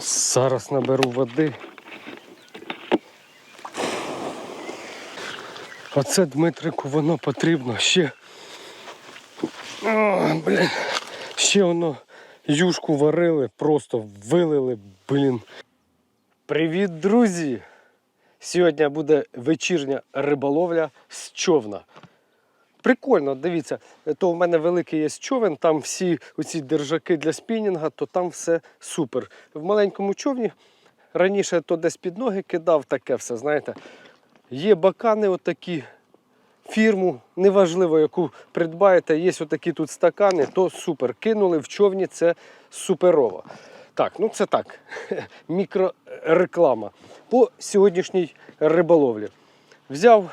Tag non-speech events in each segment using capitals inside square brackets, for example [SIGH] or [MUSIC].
Зараз наберу води. Оце Дмитрику воно потрібно ще. О, блін. Ще воно юшку варили, просто вилили, блін. Привіт, друзі! Сьогодні буде вечірня риболовля з човна. Прикольно, дивіться, то в мене великий є човен, там всі оці держаки для спінінга, то там все супер. В маленькому човні раніше то десь під ноги кидав таке все, знаєте. Є бакани отакі, фірму, неважливо, яку придбаєте, є отакі тут стакани, то супер. Кинули в човні, це суперово. Так, ну це так, [LAUGHS] мікрореклама. По сьогоднішній риболовлі. Взяв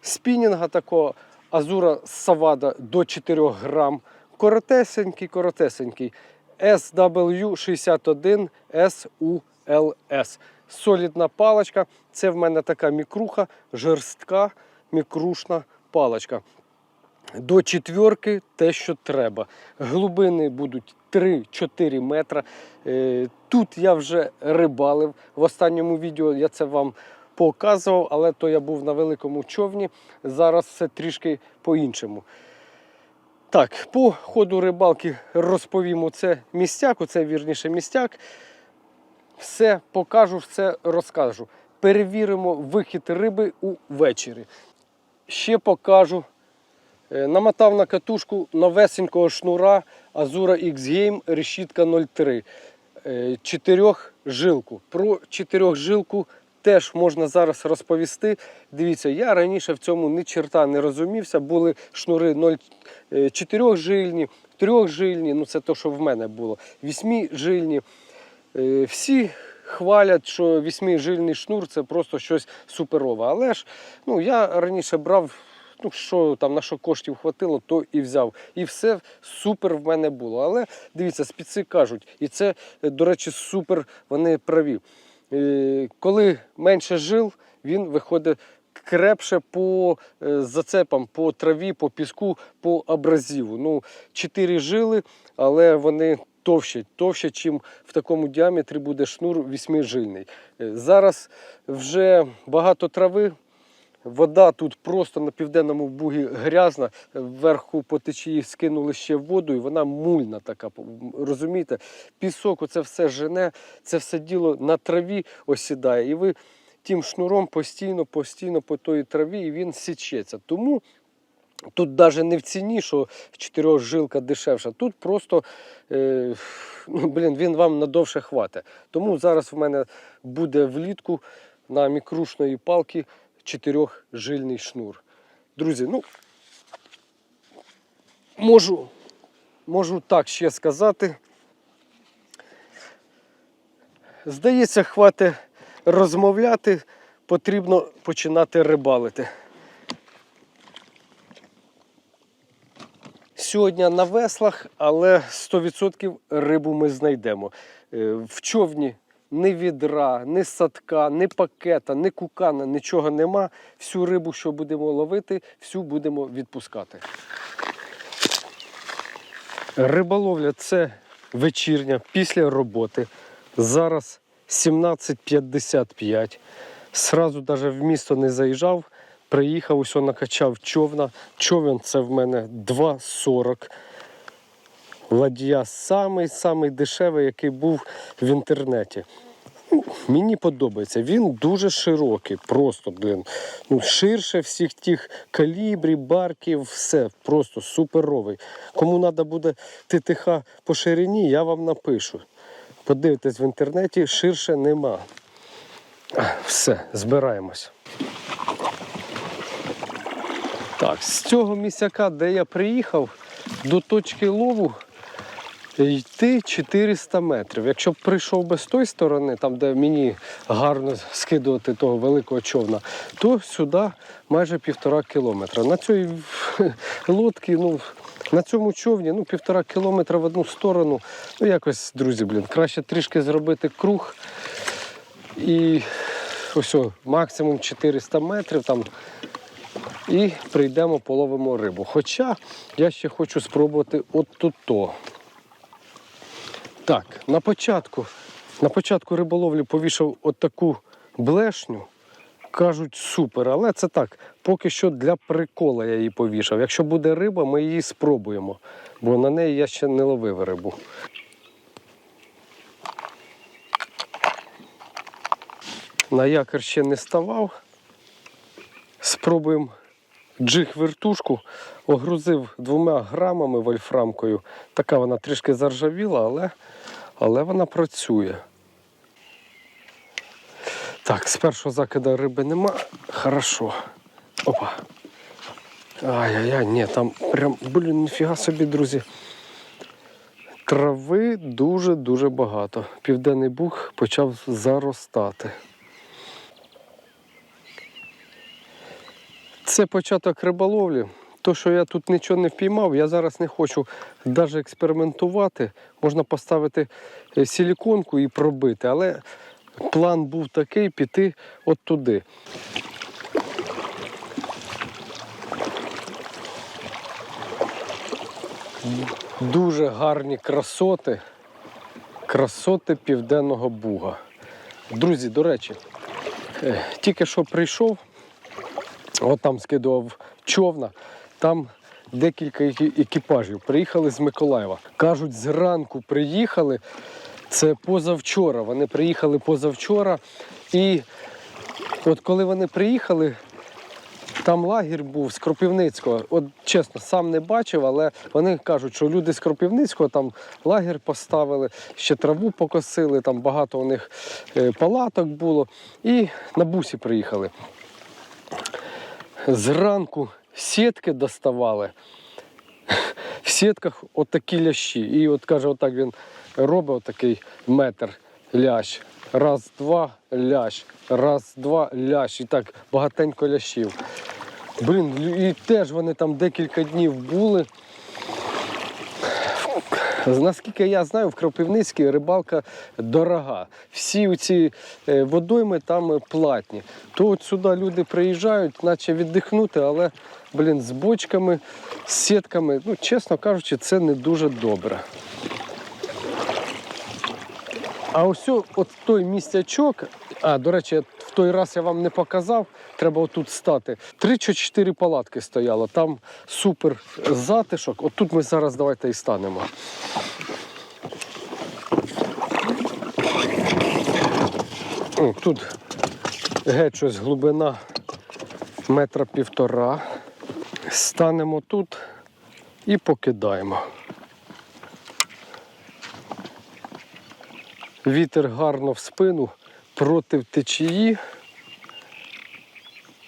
спінінга такого Азура Савада до 4 грам. Коротесенький, коротесенький. SW61 SULS. Солідна паличка. Це в мене така мікруха, жорстка, мікрушна паличка. До четверки те, що треба. Глибини будуть 3-4 метра. Е, Тут я вже рибалив. В останньому відео я це вам показував, але то я був на великому човні. Зараз все трішки по-іншому. Так, по ходу рибалки розповім оце містяк, оце вірніше містяк. Все покажу, все розкажу. Перевіримо вихід риби увечері. Ще покажу. Е, Намотав на катушку новесенького шнура Azura X-Game решітка 03. Е, Чотирьохжилку. Про чотирьохжилку теж можна зараз розповісти. Дивіться, я раніше в цьому ні черта не розумівся. Були шнури 0,4 жильні, 3 жильні, ну це те, що в мене було, 8 жильні. Е, Всі хвалять, що вісьмижильний шнур це просто щось суперове. Але ж ну, я раніше брав, ну що там на що коштів хватило, то і взяв. І все супер в мене було. Але дивіться, спеці кажуть, і це, е, до речі, супер вони праві. Е, Коли менше жил, він виходить. Крепше по е, зацепам, по траві, по піску, по абразиву. Ну, чотири жили, але вони товще, товще, чим в такому діаметрі буде шнур восьмижильний. Е, Зараз вже багато трави. Вода тут просто на південному бугі грязна. Вверху по течії скинули ще воду, і вона мульна така. Розумієте? Пісок, оце все жене, це все діло на траві осідає. І ви тим шнуром постійно, постійно по тої траві, і він січеться. Тому Тут навіть не в ціні, що чотирьохжилка дешевша. Тут просто е, ну, блін, він вам надовше хватить. Тому зараз в мене буде влітку на мікрушної палки чотирьохжильний шнур. Друзі, ну можу, можу так ще сказати. Здається, хватить розмовляти, потрібно починати рибалити. Сьогодні на веслах, але 100% рибу ми знайдемо. Е, В човні ні відра, ні садка, ні пакета, ні кукана, нічого нема. Всю рибу, що будемо ловити, всю будемо відпускати. Риболовля це вечірня після роботи. Зараз 17.55. Сразу навіть в місто не заїжджав. Приїхав, усе накачав човна. Човен це в мене 2,40. Ладія самий-самий дешевий, який був в інтернеті. Ну, Мені подобається. Він дуже широкий, просто, блин. Ну, ширше всіх тих калібрів, барків, все, просто суперовий. Кому треба буде ТТХ по ширині, я вам напишу. Подивитесь в інтернеті, ширше нема. Все, збираємось. Так, з цього місяка, де я приїхав, до точки лову йти 400 метрів. Якщо б прийшов би з тої сторони, там де мені гарно скидувати того великого човна, то сюди майже півтора кілометра. На цій [LAUGHS] лодці, ну, на цьому човні ну, півтора кілометра в одну сторону. Ну, якось, друзі, блін, краще трішки зробити круг. І ось максимум 400 метрів там і прийдемо, половимо рибу. Хоча я ще хочу спробувати от тут. то. Так, на початку На початку риболовлі повішав отаку блешню. Кажуть, супер, але це так, поки що для прикола я її повішав. Якщо буде риба, ми її спробуємо, бо на неї я ще не ловив рибу. На якір ще не ставав. Спробуємо джиг-вертушку. Огрузив двома грамами вольфрамкою. Така вона трішки заржавіла, але, але вона працює. Так, з першого закида риби нема. Хорошо. Опа. Ай-яй-яй, ні, там прям, блін, ніфіга собі, друзі. Трави дуже-дуже багато. Південний буг почав заростати. Це початок риболовлі. То, що я тут нічого не впіймав, я зараз не хочу навіть експериментувати. Можна поставити е, силіконку і пробити, але план був такий піти от туди. Дуже гарні красоти. Красоти Південного Буга. Друзі, до речі, е, тільки що прийшов, от там скидував човна, там декілька екіпажів приїхали з Миколаєва. Кажуть, зранку приїхали. Це позавчора. Вони приїхали позавчора. І от коли вони приїхали, там лагерь був з Кропивницького. От чесно, сам не бачив, але вони кажуть, що люди з Кропивницького там лагерь поставили, ще траву покосили, там багато у них е, палаток було. І на бусі приїхали. Зранку сітки доставали. [LAUGHS] В сітках отакі лящі. І от каже, отак він робить отакий метр лящ. Раз, два, лящ. Раз, два, лящ. І так багатенько лящів. Блін, і теж вони там декілька днів були. Наскільки я знаю, в Кропивницькій рибалка дорога. Всі ці водойми там е, платні. То от сюди люди приїжджають, наче віддихнути, але блін, з бочками, з сітками, ну, чесно кажучи, це не дуже добре. А ось от той містячок, а до речі, в той раз я вам не показав, треба отут стати. Три чи чотири палатки стояло, там супер затишок. От тут ми зараз давайте і станемо. О, тут геть щось глибина метра півтора. Станемо тут і покидаємо. Вітер гарно в спину проти течії.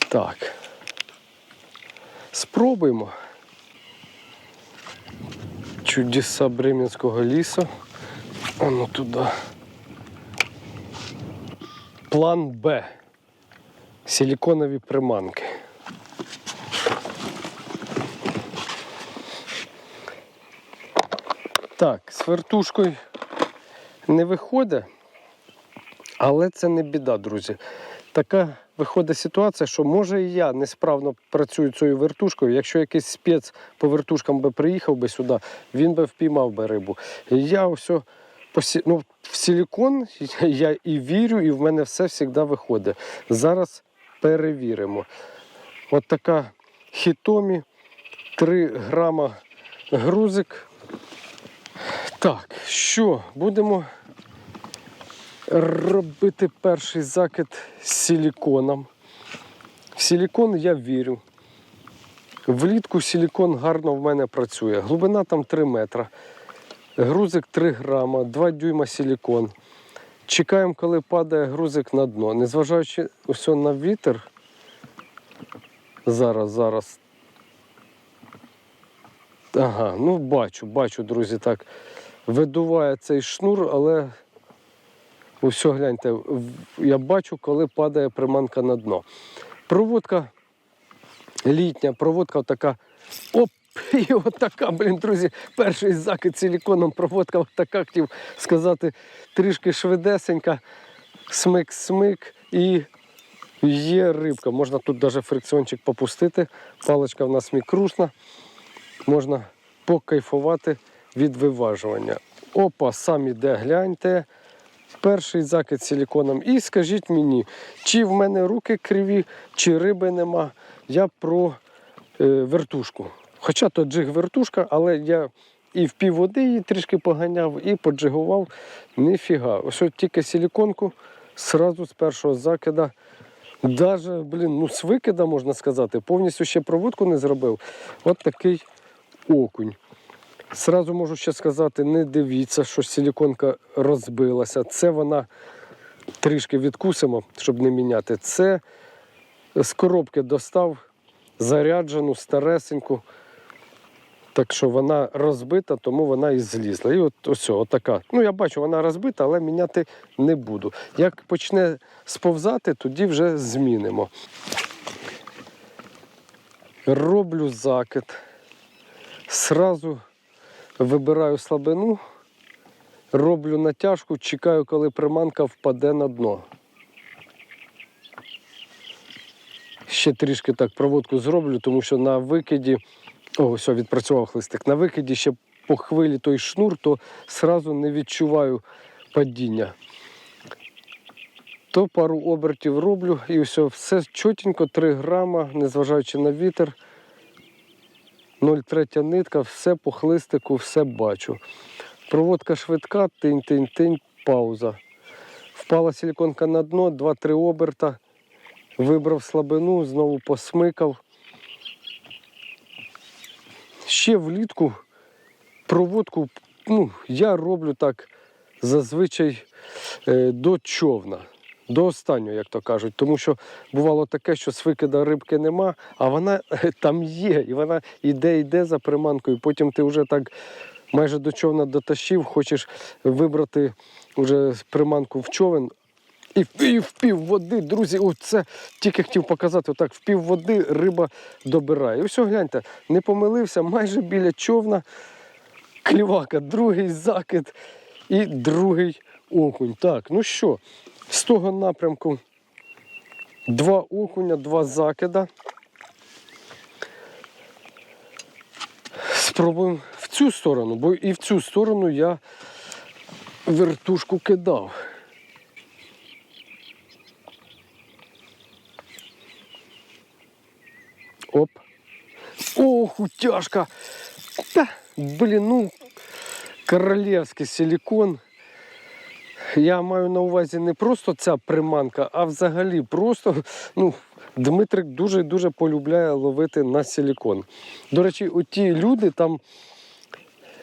Так. Спробуємо. Чудеса Бременського лісу. Ану туди. План Б. Силіконові приманки. Так, з вертушкою не виходить, але це не біда, друзі. Така виходить ситуація, що може і я несправно працюю цією вертушкою. Якщо якийсь спец по вертушкам би приїхав би сюди, він би впіймав би рибу. І я посі... ну, в силікон [LAUGHS] я і вірю, і в мене все завжди виходить. Зараз перевіримо. От така хітомі, 3 грама грузик. Так, що, будемо робити перший закид силіконом. В силікон я вірю. Влітку силікон гарно в мене працює. Глибина там 3 метра. Грузик 3 грама, 2 дюйма силікон. Чекаємо, коли падає грузик на дно. Незважаючи усе на вітер. Зараз, зараз. Ага, ну бачу, бачу, друзі, так. Видуває цей шнур, але Усе, гляньте, я бачу, коли падає приманка на дно. Проводка літня, проводка така. Оп! [LAUGHS] І отака, блін, друзі, перший закид силіконом, проводка отака, хотів сказати, трішки швидесенька, смик-смик і є рибка. Можна тут навіть фрикціончик попустити. Паличка в нас мікрушна. Можна покайфувати від виважування. Опа, сам іде, гляньте. Перший закид силіконом. І скажіть мені, чи в мене руки криві, чи риби нема. Я про е, вертушку. Хоча то джиг вертушка, але я і в пів води її трішки поганяв, і поджигував. Ніфіга. Ось от тільки силіконку сразу з першого закида. Даже, блін, ну з викида можна сказати, повністю ще проводку не зробив. От такий окунь. Сразу можу ще сказати, не дивіться, що силіконка розбилася. Це вона трішки відкусимо, щоб не міняти. Це з коробки достав заряджену, старесеньку. Так що вона розбита, тому вона і злізла. І от ось отака. Ну, я бачу, вона розбита, але міняти не буду. Як почне сповзати, тоді вже змінимо. Роблю закид. Сразу вибираю слабину, роблю натяжку, чекаю, коли приманка впаде на дно. Ще трішки так проводку зроблю, тому що на викиді, о, все, відпрацював хлистик. На викиді ще по хвилі той шнур, то сразу не відчуваю падіння. То пару обертів роблю і все, все чотенько, 3 грама, незважаючи на вітер. 0,3 нитка, все по хлистику, все бачу. Проводка швидка, тинь-тинь-тинь, пауза. Впала силіконка на дно, 2-3 оберта. Вибрав слабину, знову посмикав. Ще влітку проводку ну, я роблю так зазвичай е, до човна. До останнього, як то кажуть, тому що бувало таке, що з викида рибки нема, а вона [LAUGHS] там є, і вона йде, йде за приманкою. Потім ти вже так майже до човна дотащив, хочеш вибрати вже приманку в човен. І і пів води, друзі, оце тільки хотів показати, отак пів води риба добирає. І гляньте, не помилився, майже біля човна клівака, другий закид і другий окунь. Так, ну що, з того напрямку два окуня, два закида. Спробуємо в цю сторону, бо і в цю сторону я вертушку кидав. Оп. Ох, утяжка. Та, блін, ну, королівський силікон. Я маю на увазі не просто ця приманка, а взагалі просто, ну, Дмитрик дуже-дуже полюбляє ловити на силікон. До речі, оті люди там,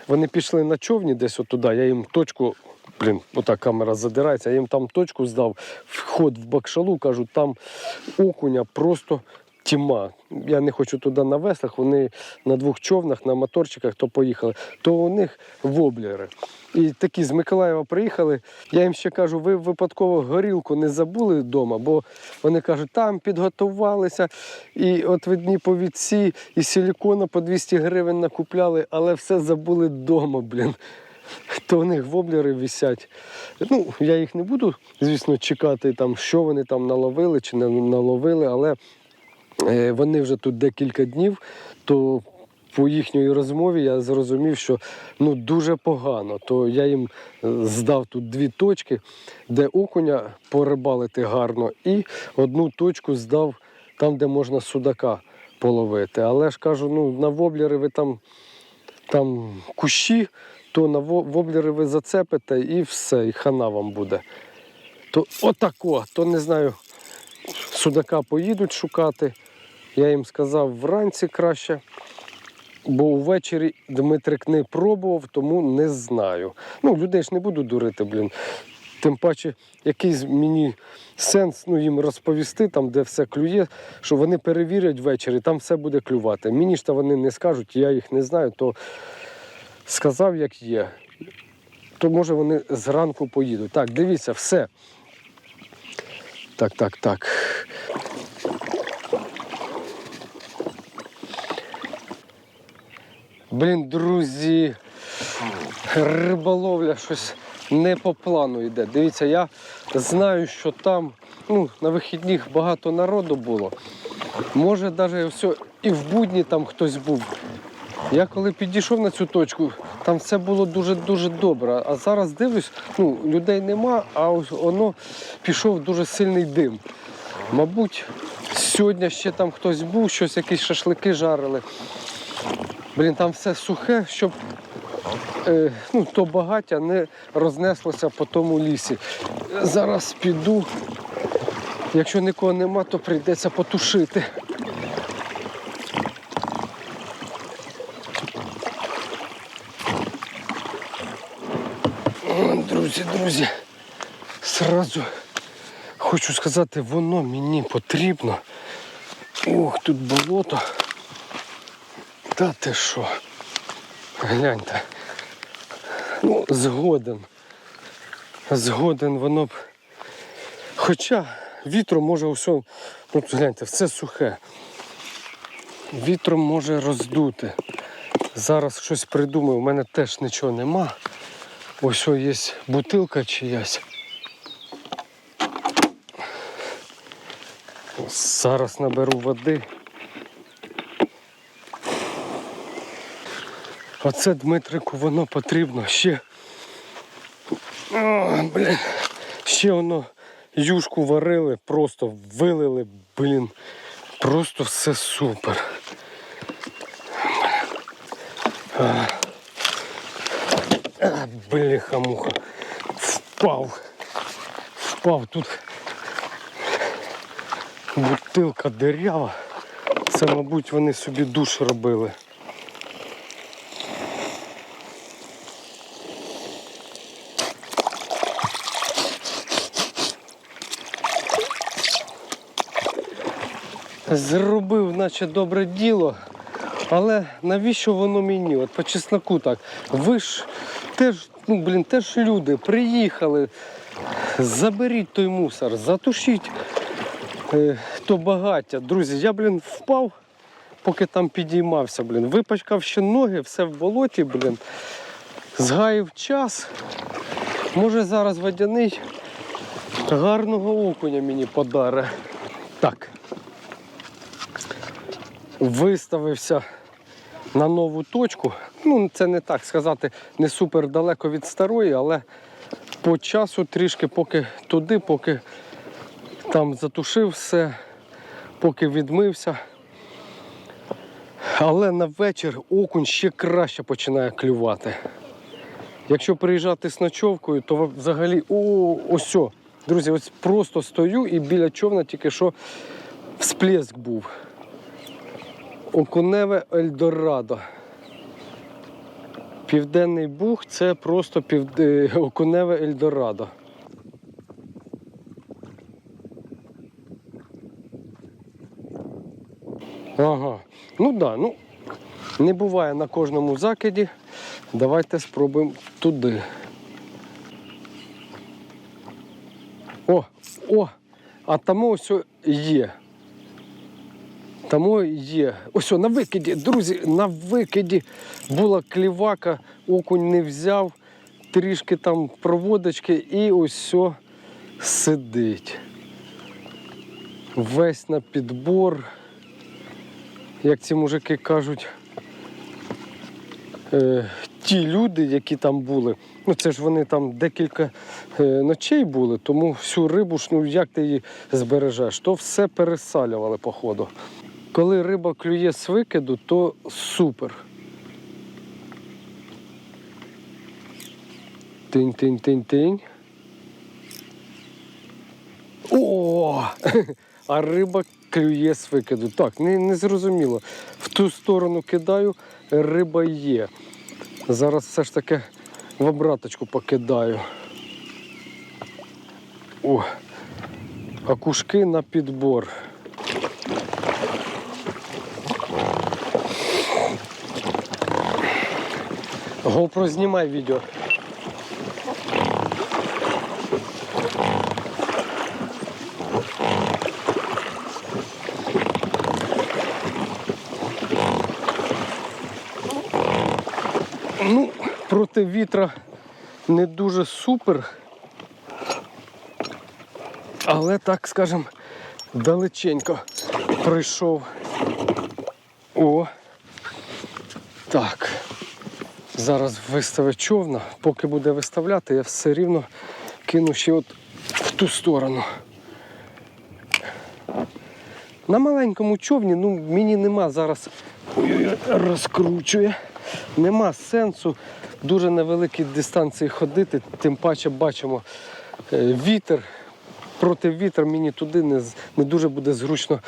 вони пішли на човні десь отуди, я їм точку, блін, ота камера задирається, я їм там точку здав, вход в бакшалу, кажу, там окуня просто тьма. Я не хочу туди на веслах, вони на двох човнах, на моторчиках, то поїхали, то у них воблери. І такі з Миколаєва приїхали. Я їм ще кажу, ви випадково горілку не забули вдома, бо вони кажуть, там підготувалися, і от в повідці, і силікона по 200 гривень накупляли, але все забули вдома, блін. То в них воблери висять. Ну, я їх не буду, звісно, чекати, там, що вони там наловили чи не наловили, але вони вже тут декілька днів, то по їхньої розмові я зрозумів, що ну дуже погано. То я їм е, здав тут дві точки, де окуня порибалити гарно, і одну точку здав там, де можна судака половити. Але ж кажу, ну на воблери ви там, там кущі, то на во- воблери ви зацепите і все, і хана вам буде. То отако, то не знаю, судака поїдуть шукати. Я їм сказав вранці краще, бо ввечері Дмитрик не пробував, тому не знаю. Ну, людей ж не буду дурити, блін. Тим паче, якийсь мені сенс ну, їм розповісти, там, де все клює, що вони перевірять ввечері, там все буде клювати. Мені ж та вони не скажуть, я їх не знаю, то сказав, як є. То може вони зранку поїдуть. Так, дивіться, все. Так, так, так. Блін, друзі, риболовля щось не по плану йде. Дивіться, я знаю, що там ну, на вихідних багато народу було. Може, навіть все і в будні там хтось був. Я коли підійшов на цю точку, там все було дуже-дуже добре. А зараз дивлюсь, ну, людей нема, а ось воно пішов дуже сильний дим. Мабуть, сьогодні ще там хтось був, щось якісь шашлики жарили. Блін, там все сухе, щоб е, ну, то багаття не рознеслося по тому лісі. Зараз піду. Якщо нікого нема, то прийдеться потушити. Друзі, друзі, сразу хочу сказати, воно мені потрібно. Ох, тут болото. Та ти що? Гляньте. Ну, згоден. Згоден воно б. Хоча вітром може все, ну гляньте, все сухе. Вітром може роздути. Зараз щось придумаю, у мене теж нічого нема. Ось є бутилка чиясь. Зараз наберу води. Оце Дмитрику воно потрібно ще. О, блін. Ще воно юшку варили, просто вилили, блін. Просто все супер. А, а, бляха-муха. Впав. Впав тут. Бутилка дирява. Це, мабуть, вони собі душ робили. Зробив, наче добре діло, але навіщо воно мені? От по чесноку так. Ви ж теж, ну блін, теж люди приїхали. Заберіть той мусор, затушіть е, то багаття. Друзі, я, блін, впав, поки там підіймався, блін. Випачкав ще ноги, все в болоті, блін. Згаїв час. Може зараз водяний гарного окуня мені подаре. Так. Виставився на нову точку. Ну, це не так сказати, не супер далеко від старої, але по часу трішки поки туди, поки там затушив все, поки відмився. Але на вечір окунь ще краще починає клювати. Якщо приїжджати з ночовкою, то взагалі о, ось. Друзі, ось просто стою і біля човна тільки що всплеск був. Окуневе Ельдорадо. Південний Буг це просто пів... е, окуневе Ельдорадо. Ага. Ну так, да, ну не буває на кожному закиді. Давайте спробуємо туди. О, о! А там ось є. Тому є. Ось на викиді, друзі, на викиді була клівака, окунь не взяв, трішки там проводочки і ось о, сидить. Весь на підбор. Як ці мужики кажуть, е, ті люди, які там були, ну це ж вони там декілька е, ночей були, тому всю рибу ну як ти її збережеш, то все пересалювали по ходу. Коли риба клює з викиду, то супер. Тинь-тинь-тинь-тинь. О! [LAUGHS] А риба клює з викиду. Так, не, не зрозуміло. В ту сторону кидаю, риба є. Зараз все ж таки в обраточку покидаю. О! А кушки на підбор. GoPro знімай відео. Ну, проти вітра не дуже супер. Але так скажем, далеченько прийшов. О! Так. Зараз виставить човна. Поки буде виставляти, я все рівно кину ще от в ту сторону. На маленькому човні ну, мені нема зараз розкручує. Нема сенсу дуже на великій дистанції ходити, тим паче бачимо е, вітер. Проти вітра мені туди не, не дуже буде зручно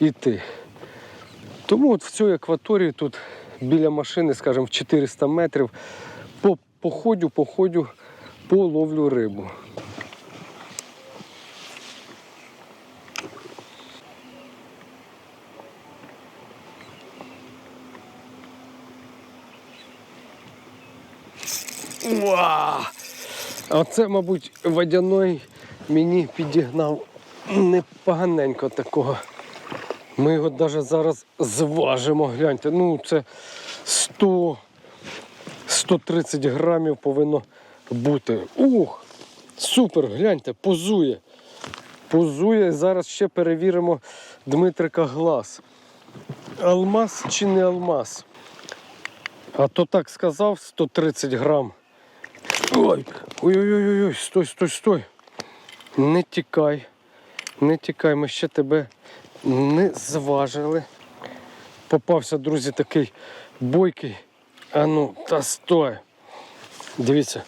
йти. Тому от в цю акваторію тут біля машини, скажімо, в 400 метрів, по, походю, походю, половлю рибу. Уа! А це, мабуть, водяной мені підігнав непоганенько такого. Ми його навіть зараз зважимо. Гляньте, ну це 100 130 грамів повинно бути. Ух! Супер, гляньте, позує. Позує. Зараз ще перевіримо Дмитрика глаз. Алмаз чи не алмаз? А то так сказав 130 грам. Ой, ой-ой-ой, стой, стой, стой. Не тікай. Не тікай, ми ще тебе не зважили. Попався, друзі, такий бойкий. А ну, та стой. Дивіться.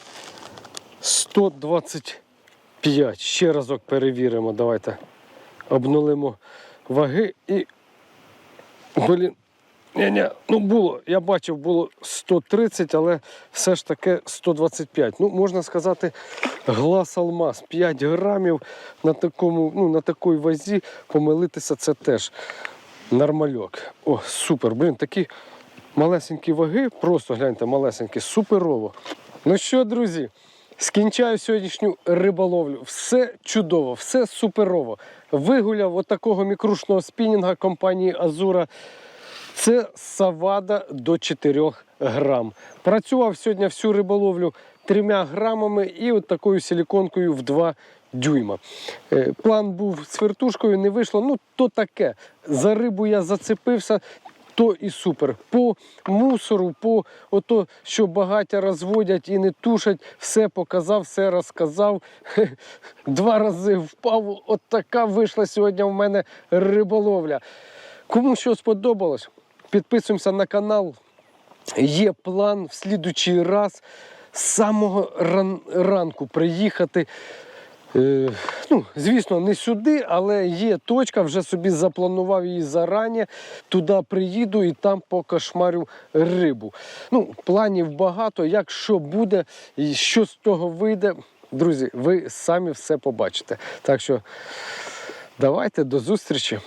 125. Ще разок перевіримо. Давайте. Обнулимо ваги і. Блін. Ні-ні, ну було, я бачив, було 130, але все ж таки 125. Ну, можна сказати, глаз алмаз. 5 грамів на такому, ну, на такій вазі помилитися це теж нормальок. О, супер. Блін, такі малесенькі ваги, просто гляньте, малесенькі, суперово. Ну що, друзі, скінчаю сьогоднішню риболовлю. Все чудово, все суперово. Вигуляв отакого мікрушного спінінга компанії Азура. Це савада до 4 грам. Працював сьогодні всю риболовлю 3 грамами і от такою силіконкою в 2 дюйма. Е, План був з вертушкою, не вийшло. Ну, то таке. За рибу я зацепився. То і супер. По мусору, по ото, що багаття розводять і не тушать, все показав, все розказав. [LAUGHS] Два рази впав. От така вийшла сьогодні в мене риболовля. Кому що сподобалось, підписуємося на канал. Є план в слідучий раз з самого ран- ранку приїхати. Е, ну, звісно, не сюди, але є точка, вже собі запланував її зарані. Туди приїду і там покошмарю рибу. Ну, планів багато. Як що буде, і що з того вийде, друзі, ви самі все побачите. Так що давайте до зустрічі.